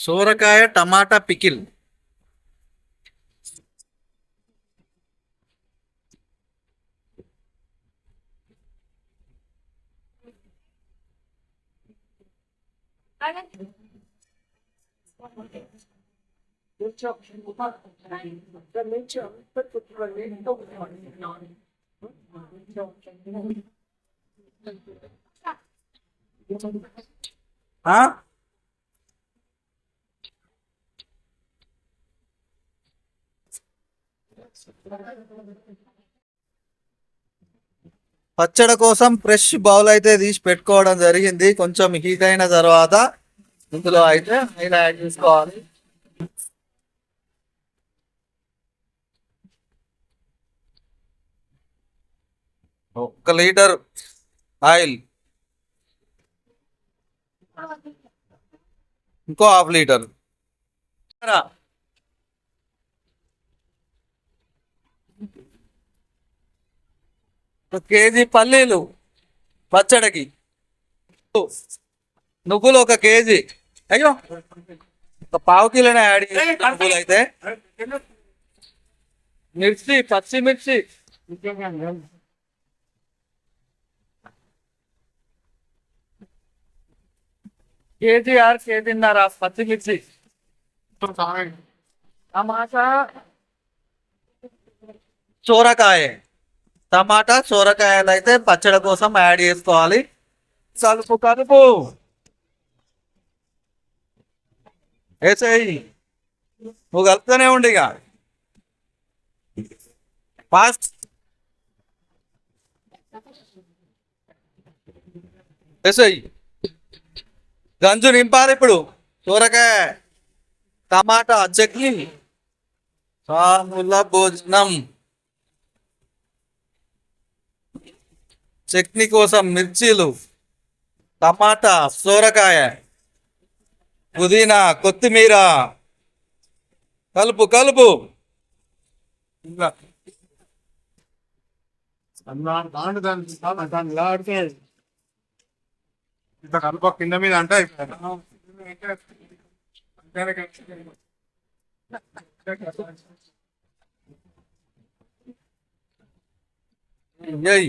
సోరకాయ టమాటా పికిల్ ఆ? పచ్చడి కోసం ఫ్రెష్ బౌల్ అయితే తీసి పెట్టుకోవడం జరిగింది. కొంచెం హీట్ అయిన తర్వాత ఇందులో అయితే ఆయిల్ యాడ్ చేసుకోవాలి. ఒక్క లీటర్ ఆయిల్. ఇంకో హాఫ్ లీటర్. కేజీ పల్లీలు పచ్చడికి. నువ్వులు ఒక కేజీ. అయ్యో ఒక పావు కిలోనే యాడ్ చేసి నువ్వులు అయితే మిర్చి పచ్చిమిర్చి. కేజీ ఆర్ కేజీన్నర పచ్చిమిర్చి. టమాటా సోరకాయ. టమాటా సొరకాయలు అయితే పచ్చడి కోసం యాడ్ చేసుకోవాలి. కలుపు కలుపు. వేసేయి. నువ్వు కలుపుతూనే ఉండి ఇక. ఫాస్ట్. వేసేయి. గంజు నింపాలి ఇప్పుడు. సొరకాయ టమాటా చట్నీ. సాముల భోజనం. చట్నీ కోసం మిర్చీలు టమాటా సోరకాయ పుదీనా కొత్తిమీర. కలుపు కలుపు. కలుపు కింద మీద అంటే ఏయ్.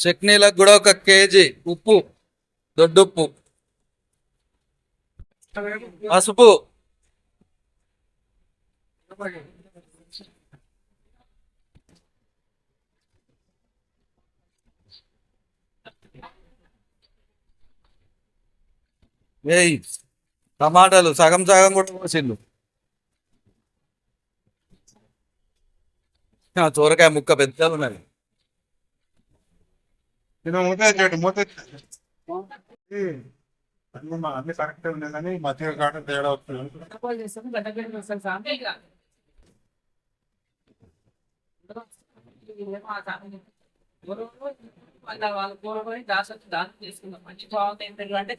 చట్నీలకు కూడా ఒక కేజీ ఉప్పు దొడ్డుప్పు. పసుపు. ఏయ్ టమాటాలు సగం సగం కూడా పోసిండు ఆ, సోరకాయ ముక్క పెద్దగా ఉన్నది. ఇది మూత చేయడు మూత అన్ని మా- అన్ని కరెక్ట్ ఉన్నాయి కానీ మధ్య కాట తేడా వస్తుంది. వాళ్ళ కూరకొని దాస దానం చేసుకుందాం మంచి బాగుంది ఎందుకంటే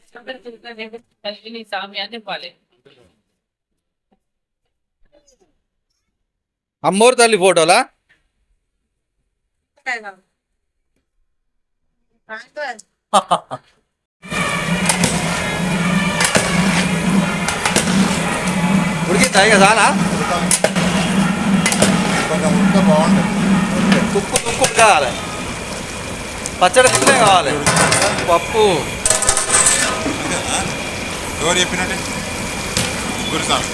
కలిగిన సామి అని చెప్పాలి అమ్మోరు తల్లి ఫోటోలా. ఉడికిస్తాయి కదా చాలా? కొంచెం ఉంటే బాగుంటుంది తుప్పు తుప్పు కావాలి. పచ్చడి తింటే కావాలి. పప్పు. ఎవరు చెప్పినట్టే? గురుసామి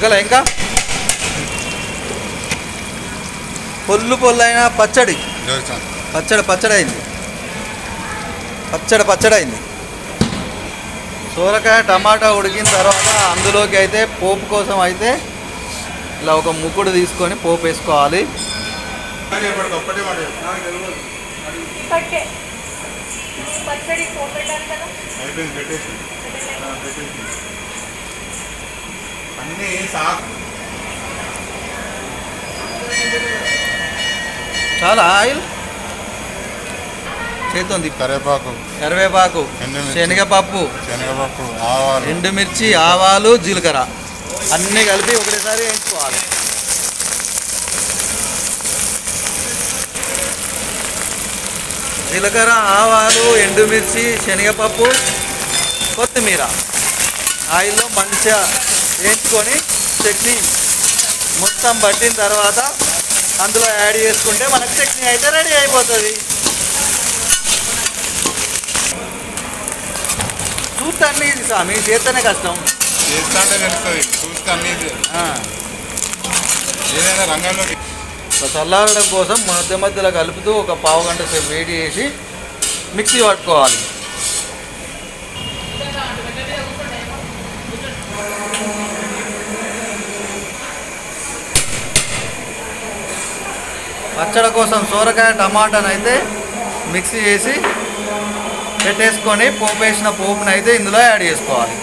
ఉడకలే ఇంకా? పొల్లు పొల్లైన పచ్చడి. పచ్చడి పచ్చడి అయింది పచ్చడి పచ్చడి అయింది సోరకాయ టమాటా ఉడికిన తర్వాత అందులోకి అయితే పోపు కోసం అయితే ఇలా ఒక ముక్కుడు తీసుకొని పోపు వేసుకోవాలి. అయిపోయింది అన్నీ సాకు. చాలా ఆయిల్. చేతుంది కరివేపాకు కరివేపాకు. శనగపప్పు శనగపప్పు ఆవాలు. ఎండుమిర్చి ఆవాలు జీలకర్ర. అన్నీ కలిపి ఒకటేసారి వేయించుకోవాలి. జీలకర్ర ఆవాలు ఎండుమిర్చి శనగపప్పు కొత్తిమీర. ఆయిల్లో మంచిగా వేయించుకొని చట్నీ మొత్తం పట్టిన తర్వాత అందులో యాడ్ చేసుకుంటే మనకు చట్నీ అయితే రెడీ అయిపోతుంది. చూస్తే అన్నీ ఇది స్వామి చేస్తేనే కష్టం. తెలుస్తుంది. ఏదైనా రంగంలో చల్లారడం కోసం మధ్య మధ్యలో కలుపుతూ ఒక పావు గంట సేపు వేడి చేసి మిక్సీ పట్టుకోవాలి. పచ్చడి కోసం సోరకాయ టమాటాను అయితే మిక్సీ చేసి పెట్టేసుకొని పోపు వేసిన పోపును అయితే ఇందులో యాడ్ చేసుకోవాలి.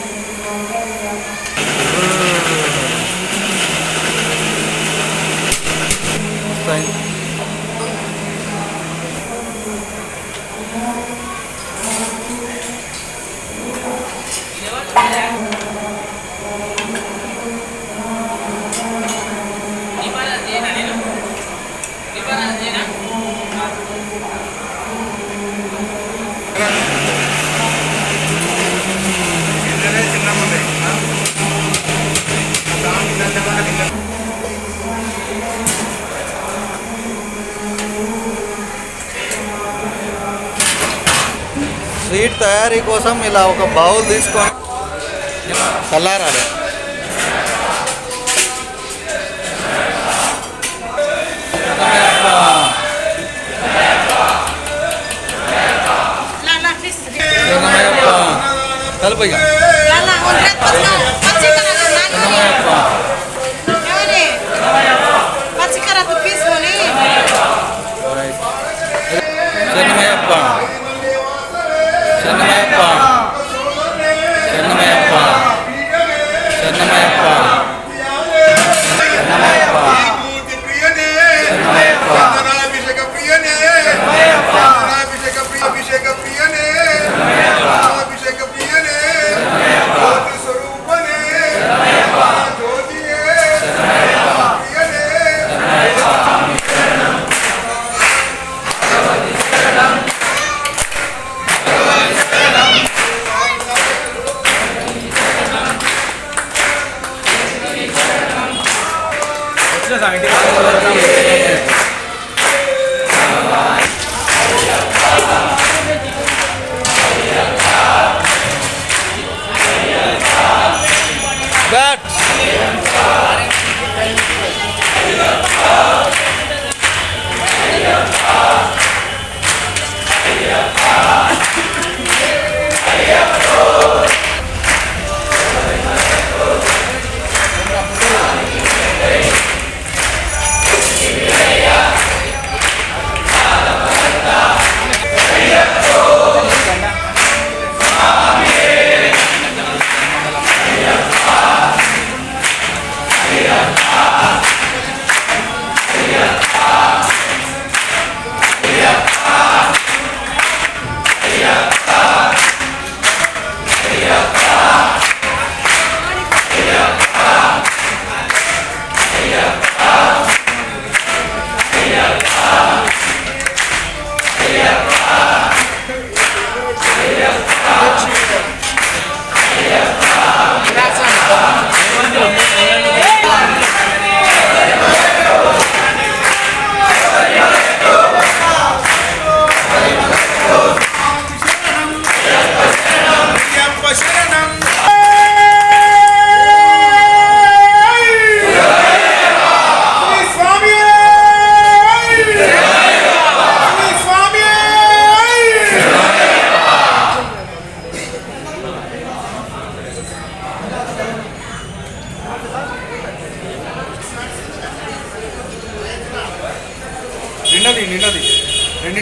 స్వీట్ తయారీ కోసం ఇలా ఒక బౌల్ తీసుకొని చల్లారాలి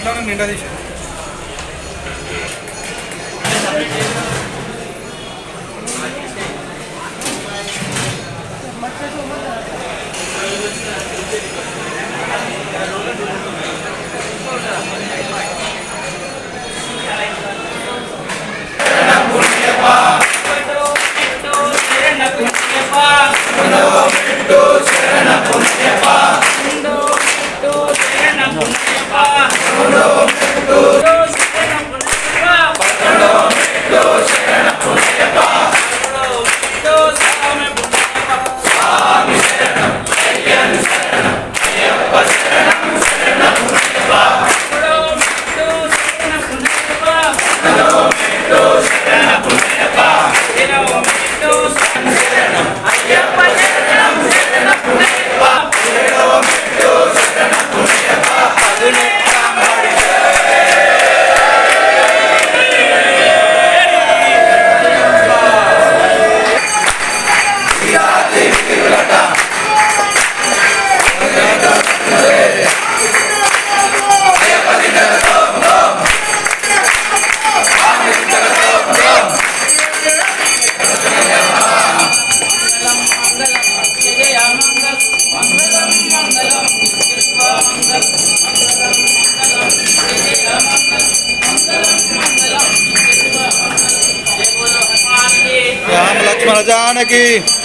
কারণে নেটারি की